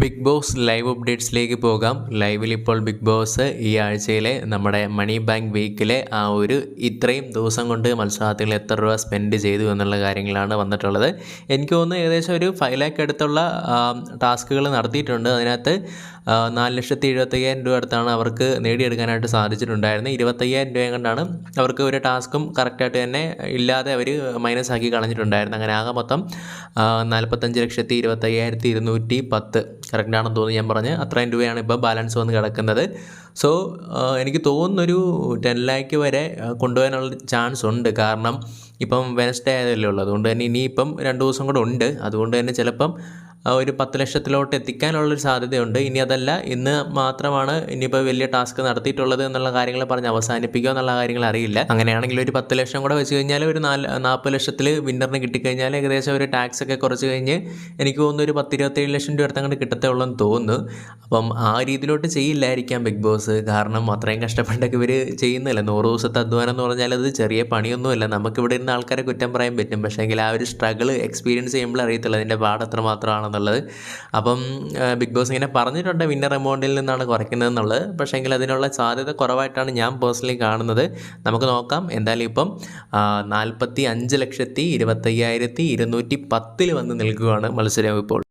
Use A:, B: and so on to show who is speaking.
A: Big boss live അപ്ഡേറ്റ്സിലേക്ക് പോകാം. ലൈവിൽ ഇപ്പോൾ ബിഗ് ബോസ് ഈ ആഴ്ചയിലെ നമ്മുടെ മണി ബാങ്ക് വീക്കിലെ ആ ഒരു ഇത്രയും ദിവസം കൊണ്ട് മത്സരാർത്ഥികൾ എത്ര രൂപ സ്പെൻഡ് ചെയ്തു എന്നുള്ള കാര്യങ്ങളാണ് വന്നിട്ടുള്ളത്. എനിക്ക് തോന്നുന്നു ഏകദേശം ഒരു ഫൈവ് ലാക്ക് അടുത്തുള്ള ടാസ്കുകൾ നടത്തിയിട്ടുണ്ട്. അതിനകത്ത് നാല് ലക്ഷത്തി എഴുപത്തയ്യായിരം രൂപ അടുത്താണ് അവർക്ക് നേടിയെടുക്കാനായിട്ട് സാധിച്ചിട്ടുണ്ടായിരുന്നത്. ഇരുപത്തയ്യായിരം രൂപയും കൊണ്ടാണ് അവർക്ക് ഒരു ടാസ്ക്കും കറക്റ്റായിട്ട് തന്നെ ഇല്ലാതെ അവർ മൈനസ് ആക്കി കളഞ്ഞിട്ടുണ്ടായിരുന്നു അങ്ങനെ ആകെ മൊത്തം നാൽപ്പത്തഞ്ച് ലക്ഷത്തി ഇരുപത്തയ്യായിരത്തി ഇരുന്നൂറ്റി പത്ത്. കറക്റ്റാണെന്ന് തോന്നുന്നു ഞാൻ പറഞ്ഞ് അത്രയും രൂപയാണ് ഇപ്പോൾ ബാലൻസ് വന്ന് കിടക്കുന്നത്. സോ എനിക്ക് തോന്നുന്നൊരു ടെൻ ലാക്ക് വരെ കൊണ്ടുപോകാനുള്ള ചാൻസ് ഉണ്ട്. കാരണം ഇപ്പം വെനസ്ഡേ ആയതല്ലേ ഉള്ളൂ. അതുകൊണ്ട് തന്നെ ഇനിയിപ്പം രണ്ട് ദിവസം കൂടെ ഉണ്ട്. അതുകൊണ്ട് തന്നെ ചിലപ്പം ഒരു പത്ത് ലക്ഷത്തിലോട്ട് എത്തിക്കാനുള്ളൊരു സാധ്യതയുണ്ട്. ഇനി അതല്ല ഇന്ന് മാത്രമാണ് ഇനിയിപ്പോൾ വലിയ ടാസ്ക് നടത്തിയിട്ടുള്ളത് എന്നുള്ള കാര്യങ്ങൾ പറഞ്ഞ് അവസാനിപ്പിക്കുക എന്നുള്ള കാര്യങ്ങൾ അറിയില്ല. അങ്ങനെയാണെങ്കിൽ ഒരു പത്ത് ലക്ഷം കൂടെ വെച്ച് കഴിഞ്ഞാൽ ഒരു നാല് നാൽപ്പത് ലക്ഷത്തിൽ വിന്നറിന് കിട്ടിക്കഴിഞ്ഞാൽ ഏകദേശം ഒരു ടാക്സ് ഒക്കെ കുറച്ച് കഴിഞ്ഞ് എനിക്ക് തോന്നുന്നു ഒരു പത്ത് ഇരുപത്തേഴ് ലക്ഷം രൂപ അടുത്തങ്ങോട്ട് കിട്ടത്തേ ഉള്ളൂ എന്ന് തോന്നുന്നു. അപ്പം ആ രീതിയിലോട്ട് ചെയ്യില്ലായിരിക്കാം ബിഗ് ബോസ്. കാരണം അത്രയും കഷ്ടപ്പെട്ടൊക്കെ ഇവർ ചെയ്യുന്നില്ല. നൂറ് ദിവസത്തെ അധ്വാനം എന്ന് പറഞ്ഞാൽ അത് ചെറിയ പണിയൊന്നുമില്ല. നമുക്കിവിടെ ഇരുന്ന ആൾക്കാരെ കുറ്റം പറയാൻ പറ്റും. പക്ഷേ എങ്കിൽ ആ ഒരു സ്ട്രഗിൾ എക്സ്പീരിയൻസ് ചെയ്യുമ്പോൾ അറിയത്തുള്ളൂ. അതിന്റെ പാട് എത്ര മാത്രമാണെന്നുള്ളത് അപ്പം ബിഗ് ബോസ് ഇങ്ങനെ പറഞ്ഞിട്ടുണ്ട് വിന്നർ എമൗണ്ടിൽ നിന്നാണ് കുറയ്ക്കുന്നത് എന്നുള്ളത് പക്ഷേ എങ്കിൽ അതിനുള്ള സാധ്യത കുറവായിട്ടാണ് ഞാൻ പേഴ്സണലി കാണുന്നത്. നമുക്ക് നോക്കാം. എന്തായാലും ഇപ്പം നാൽപ്പത്തി അഞ്ച് ലക്ഷത്തി ഇരുപത്തയ്യായിരത്തി ഇരുന്നൂറ്റി പത്തിൽ വന്ന് നിൽക്കുകയാണ് മത്സരം ഇപ്പോൾ.